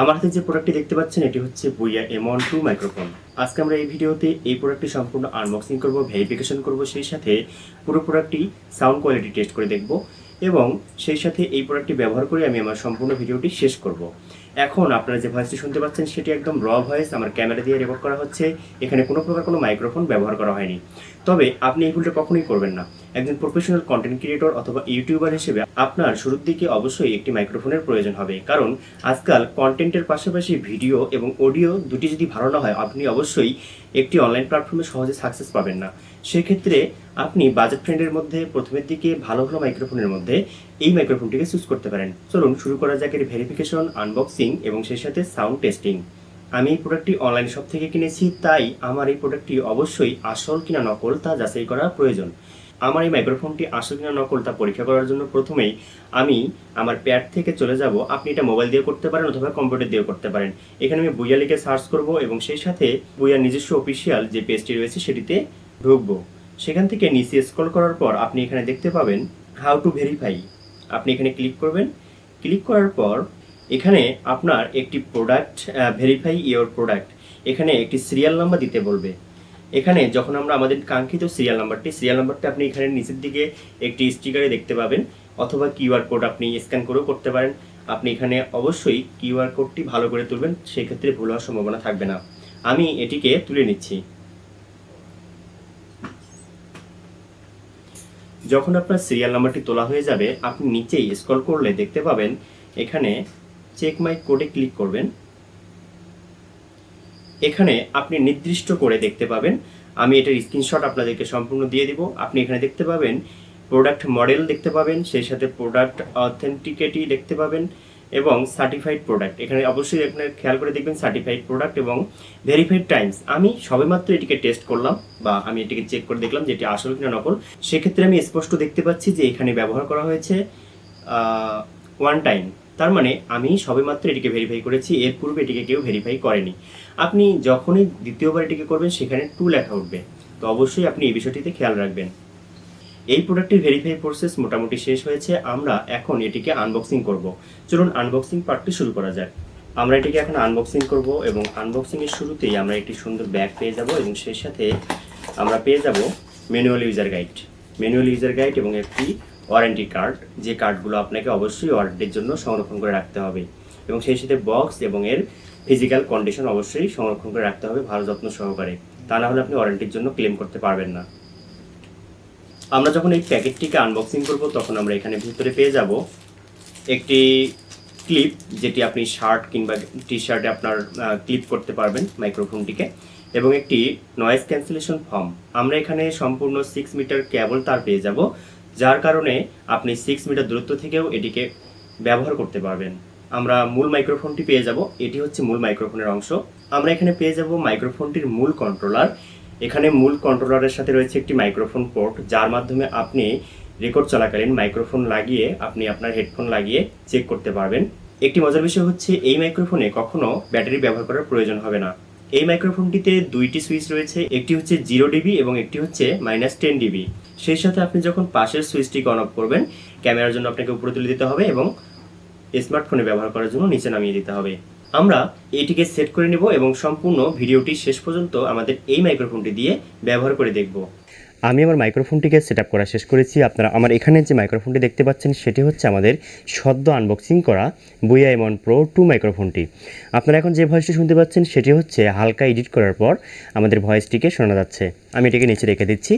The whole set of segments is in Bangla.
আমার হাতে যে প্রোডাক্টটি দেখতে পাচ্ছেন, এটি হচ্ছে বুইয়া এমন টু মাইক্রোফোন আজকে আমরা এই ভিডিওতে এই প্রোডাক্টটি সম্পূর্ণ আনবক্সিং করব ভেরিফিকেশন করব, সেই সাথে পুরো প্রোডাক্টটি সাউন্ড কোয়ালিটি টেস্ট করে দেখব এবং সেই সাথে এই প্রোডাক্টটি ব্যবহার করে আমি আমার সম্পূর্ণ ভিডিওটি শেষ করব। এখন আপনারা যে ভয়েসটি শুনতে পাচ্ছেন, সেটি একদম র ভয়েস আমার ক্যামেরা দিয়ে রেকর্ড করা হচ্ছে। এখানে কোনো প্রকার কোনো মাইক্রোফোন ব্যবহার করা হয়নি। তবে আপনি এই ভুলটা কখনোই করবেন না। একজন প্রফেশনাল কন্টেন্ট ক্রিয়েটর অথবা ইউটিউবার হিসেবে আপনার শুরুর দিকে অবশ্যই একটি মাইক্রোফোনের প্রয়োজন হবে। কারণ আজকাল কন্টেন্টের পাশাপাশি ভিডিও এবং অডিও দুটি যদি ভালো না হয়, আপনি অবশ্যই একটি অনলাইন প্ল্যাটফর্মে সহজে সাকসেস পাবেন না। সেক্ষেত্রে আপনি বাজেট ফ্রেন্ডের মধ্যে, প্রথমের দিকে ভালো ভালো মাইক্রোফোনের মধ্যে এই মাইক্রোফোনটিকে চুজ করতে পারেন। চলুন শুরু করা যাক এর ভেরিফিকেশন আনবক্সিং এবং সেই সাথে সাউন্ড টেস্টিং আমি এই প্রোডাক্টটি অনলাইন শপ থেকে কিনেছি, তাই আমার এই প্রোডাক্টটি অবশ্যই আসল কিনা নকল তা যাচাই করা প্রয়োজন। আমার এই মাইক্রোফোনটি আসল কিনা নকল তা পরীক্ষা করার জন্য প্রথমেই আমি আমার প্যাড থেকে চলে যাব। আপনি এটা মোবাইল দিয়ে করতে পারেন অথবা কম্পিউটার দিয়ে করতে পারেন। এখানে আমি বুইয়া লিখে সার্চ করব এবং সেই সাথে বুইয়ার নিজস্ব অফিসিয়াল যে পেজটি রয়েছে সেটিতে ঢুকবো। সেখান থেকে নিচে স্ক্রল করার পর আপনি এখানে দেখতে পাবেন হাউ টু ভেরিফাই আপনি এখানে ক্লিক করবেন। ক্লিক করার পর এখানে আপনার একটি প্রোডাক্ট ভেরিফাই ইওর প্রোডাক্ট এখানে একটি সিরিয়াল নাম্বার দিতে বলবে। এখানে যখন আমরা আমাদের কাঙ্ক্ষিত সিরিয়াল নাম্বারটি সিরিয়াল নাম্বারটি আপনি এখানে নিচের দিকে একটি স্টিকারে দেখতে পাবেন, অথবা কিউআর কোড আপনি স্ক্যান করেও করতে পারেন। আপনি এখানে অবশ্যই কিউআর কোডটি ভালো করে তুলবেন, সেক্ষেত্রে ভুল হওয়ার সম্ভাবনা থাকবে না। আমি এটিকে তুলে নিচ্ছি। যখন আপনার সিরিয়াল নাম্বারটি তোলা হয়ে যাবে, আপনি নিচেই স্ক্রল করলে দেখতে পাবেন, এখানে চেক মাই কোডে ক্লিক করবেন। এখানে আপনি নির্দিষ্ট করে দেখতে পাবেন। আমি এটার স্ক্রিনশট আপনাদেরকে সম্পূর্ণ দিয়ে দিব। আপনি এখানে দেখতে পাবেন প্রোডাক্ট মডেল দেখতে পাবেন, সেই সাথে প্রোডাক্ট অথেন্টিকেটি দেখতে পাবেন এবং সার্টিফাইড প্রোডাক্ট এখানে অবশ্যই আপনার খেয়াল করে দেখবেন সার্টিফাইড প্রোডাক্ট এবং ভেরিফাইড টাইমস আমি সবেমাত্র এটিকে টেস্ট করলাম বা আমি এটিকে চেক করে দেখলাম যে এটি আসল কিনা নকল। সেক্ষেত্রে আমি স্পষ্ট দেখতে পাচ্ছি যে এখানে ব্যবহার করা হয়েছে ওয়ান টাইম তার মানে আমি সবেমাত্র এটিকে ভেরিফাই করেছি, এর পূর্বে এটিকে কেউ ভেরিফাই করেনি। আপনি যখনই দ্বিতীয়বার এটিকে করবেন, সেখানে টু লেখা উঠবে। তো অবশ্যই আপনি এই বিষয়টিতে খেয়াল রাখবেন। এই প্রোডাক্টের ভেরিফাই প্রসেস মোটামুটি শেষ হয়েছে। আমরা এখন এটিকে আনবক্সিং করব। চলুন আনবক্সিং পার্টটি শুরু করা যাক। আমরা এটিকে এখন আনবক্সিং করব এবং আনবক্সিং এর শুরুতেই আমরা একটি সুন্দর ব্যাগ পেয়ে যাব এবং সেই সাথে আমরা পেয়ে যাব manual user guide manual user guide এবং একটি ওয়ারেন্টি কার্ড, যে কার্ডগুলো আপনাকে অবশ্যই ওয়ারেন্টির জন্য সংরক্ষণ করে রাখতে হবে। এবং সেই সাথে বক্স এবং এর ফিজিক্যাল কন্ডিশন অবশ্যই সংরক্ষণ করে রাখতে হবে ভালো যত্ন সহকারে। তা না হলে আপনি ওয়ারেন্টির জন্য ক্লেম করতে পারবেন না। আমরা যখন এই প্যাকেটটিকে আনবক্সিং করব, তখন আমরা এখানে ভিতরে পেয়ে যাব একটি ক্লিপ যেটি আপনি শার্ট কিংবা টি শার্টে আপনার ক্লিপ করতে পারবেন মাইক্রোফোনটিকে এবং একটি নয়েজ ক্যান্সেলেশন ফর্ম আমরা এখানে সম্পূর্ণ সিক্স মিটার কেবল তার পেয়ে যাব। যার কারণে আপনি সিক্স মিটার দূরত্ব থেকেও এটিকে ব্যবহার করতে পারবেন। আমরা মূল মাইক্রোফোনটি পেয়ে যাব। এটি হচ্ছে মূল মাইক্রোফোনের অংশ। আমরা এখানে পেয়ে যাব মাইক্রোফোনটির মূল কন্ট্রোলার এখানে মূল কন্ট্রোলারের সাথে রয়েছে একটি মাইক্রোফোন পোর্ট যার মাধ্যমে আপনি রেকর্ড চলাকালীন মাইক্রোফোন লাগিয়ে আপনি আপনার হেডফোন লাগিয়ে চেক করতে পারবেন। একটি মজার বিষয় হচ্ছে, এই মাইক্রোফোনে কখনো ব্যাটারি ব্যবহার করার প্রয়োজন হবে না। এই মাইক্রোফোনটিতে দুইটি সুইচ রয়েছে, একটি হচ্ছে জিরো ডিবি এবং একটি হচ্ছে মাইনাস টেন ডিবি সেই সাথে আপনি যখন পাশের সুইচটিকে অন অফ করবেন, ক্যামেরার জন্য আপনাকে উপরে তুলে দিতে হবে এবং স্মার্টফোনে ব্যবহার করার জন্য নিচে নামিয়ে দিতে হবে। আমরা এটিকে সেট করে নেব এবং সম্পূর্ণ ভিডিওটি শেষ পর্যন্ত আমাদের এই মাইক্রোফোনটি দিয়ে ব্যবহার করে দেখব। আমি আমার মাইক্রোফোনটিকে সেট আপ করা শেষ করেছি। আপনারা আমার এখানে যে মাইক্রোফোনটি দেখতে পাচ্ছেন, সেটি হচ্ছে আমাদের সদ্য আনবক্সিং করা বুয়া এমন প্রো টু মাইক্রোফোনটি আপনারা এখন যে ভয়েসটি শুনতে পাচ্ছেন, সেটি হচ্ছে হালকা এডিট করার পর আমাদের ভয়েসটিকে শোনা যাচ্ছে। আমি এটিকে নিচে রেখে দিচ্ছি।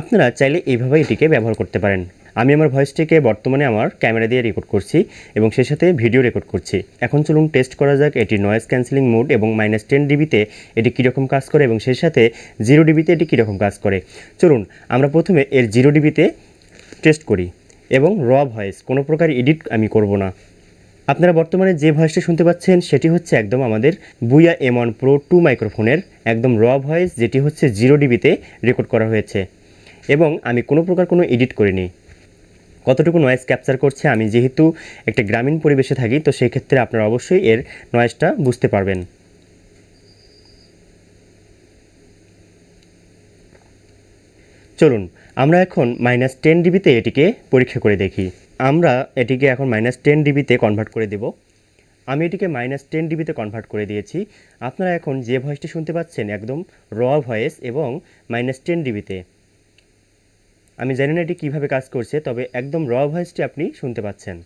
আপনারা চাইলে এইভাবে এটিকে ব্যবহার করতে পারেন। আমি আমার ভয়েসটিকে বর্তমানে আমার ক্যামেরা দিয়ে রেকর্ড করছি এবং সেই সাথে ভিডিও রেকর্ড করছি। এখন চলুন টেস্ট করা যাক এটি নয়েজ ক্যান্সেলিং মোড এবং মাইনাস টেন ডিবিতে এটি কীরকম কাজ করে এবং সেই সাথে জিরো ডিবিতে এটি কীরকম কাজ করে। চলুন, আমরা প্রথমে এর জিরো ডিবিতে টেস্ট করি এবং র ভয়েস কোনো প্রকার এডিট আমি করব না। আপনারা বর্তমানে যে ভয়েসটি শুনতে পাচ্ছেন সেটি হচ্ছে একদম আমাদের বুয়া এম ওয়ান প্রো টু মাইক্রোফোনের একদম র ভয়েস যেটি হচ্ছে জিরো ডিবিতে রেকর্ড করা হয়েছে। এবং আমি কোনো প্রকার কোনো এডিট করিনি। কতটুকু নয়েজ ক্যাপচার করছে আমি যেহেতু একটা গ্রামীণ পরিবেশে থাকি, তো সেই ক্ষেত্রে আপনারা অবশ্যই এর নয়েজটা বুঝতে পারবেন। চলুন, আমরা এখন মাইনাস টেন ডিবিতে এটিকে পরীক্ষা করে দেখি। আমরা এটিকে এখন মাইনাস টেন ডিবিতে কনভার্ট করে দেব। আমি এটিকে মাইনাস টেন ডিবিতে কনভার্ট করে দিয়েছি। আপনারা এখন যে ভয়েসটি শুনতে পাচ্ছেন, একদম র ভয়েস এবং মাইনাস টেন ডিবিতে আমি জানি না এটি কীভাবে কাজ করছে, তবে একদম র ভয়েসটি আপনি শুনতে পাচ্ছেন।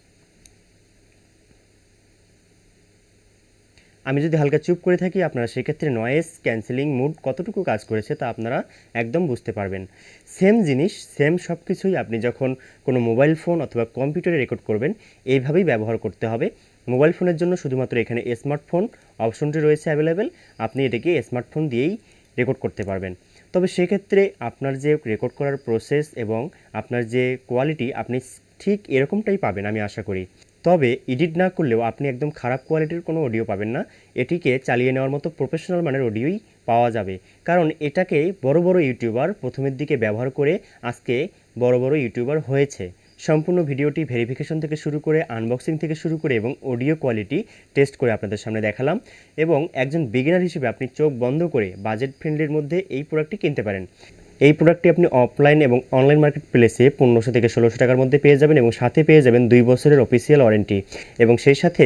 আমি যদি হালকা চুপ করে থাকি, আপনারা সেক্ষেত্রে নয়েস ক্যান্সেলিং মুড কতটুকু কাজ করেছে তা আপনারা একদম বুঝতে পারবেন। সেম জিনিস সেম সব কিছুই আপনি যখন কোনো মোবাইল ফোন অথবা কম্পিউটারে রেকর্ড করবেন, এইভাবেই ব্যবহার করতে হবে। মোবাইল ফোনের জন্য শুধুমাত্র এখানে স্মার্টফোন অপশনটি রয়েছে অ্যাভেলেবেল আপনি এটাকে স্মার্টফোন দিয়েই রেকর্ড করতে পারবেন। তবে সেক্ষেত্রে আপনার যে রেকর্ড করার প্রসেস এবং আপনার যে কোয়ালিটি আপনি ঠিক এরকমটাই পাবেন আমি আশা করি। তবে এডিট না করলেও আপনি একদম খারাপ কোয়ালিটির কোনো অডিও পাবেন না। এটিকে চালিয়ে নেওয়ার মতো প্রফেশনাল মানের অডিওই পাওয়া যাবে। কারণ এটাকে বড় বড় ইউটিউবার প্রথমের দিকে ব্যবহার করে আজকে বড় বড় ইউটিউবার হয়েছে। সম্পূর্ণ ভিডিওটি ভেরিফিকেশন থেকে শুরু করে আনবক্সিং থেকে শুরু করে এবং অডিও কোয়ালিটি টেস্ট করে আপনাদের সামনে দেখালাম এবং একজন বিগিনার হিসেবে আপনি চোখ বন্ধ করে বাজেট ফ্রেন্ডলির মধ্যে এই প্রোডাক্টটি কিনতে পারেন। এই প্রোডাক্টটি আপনি অফলাইন এবং অনলাইন মার্কেট প্লেসে পনেরোশো থেকে ষোলোশো টাকার মধ্যে পেয়ে যাবেন এবং সাথে পেয়ে যাবেন দুই বছরের অফিসিয়াল ওয়ারেন্টি এবং সেই সাথে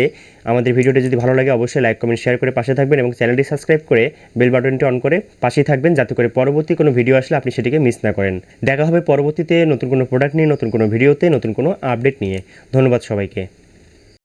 আমাদের ভিডিওটি যদি ভালো লাগে, অবশ্যই লাইক কমেন্ট শেয়ার করে পাশে থাকবেন এবং চ্যানেলটি সাবস্ক্রাইব করে বেল বাটনটি অন করে পাশেই থাকবেন যাতে করে পরবর্তী কোনো ভিডিও আসলে আপনি সেটিকে মিস না করেন। দেখা হবে পরবর্তীতে নতুন কোনো প্রোডাক্ট নিয়ে, নতুন কোনো ভিডিওতে নতুন কোনো আপডেট নিয়ে। ধন্যবাদ সবাইকে।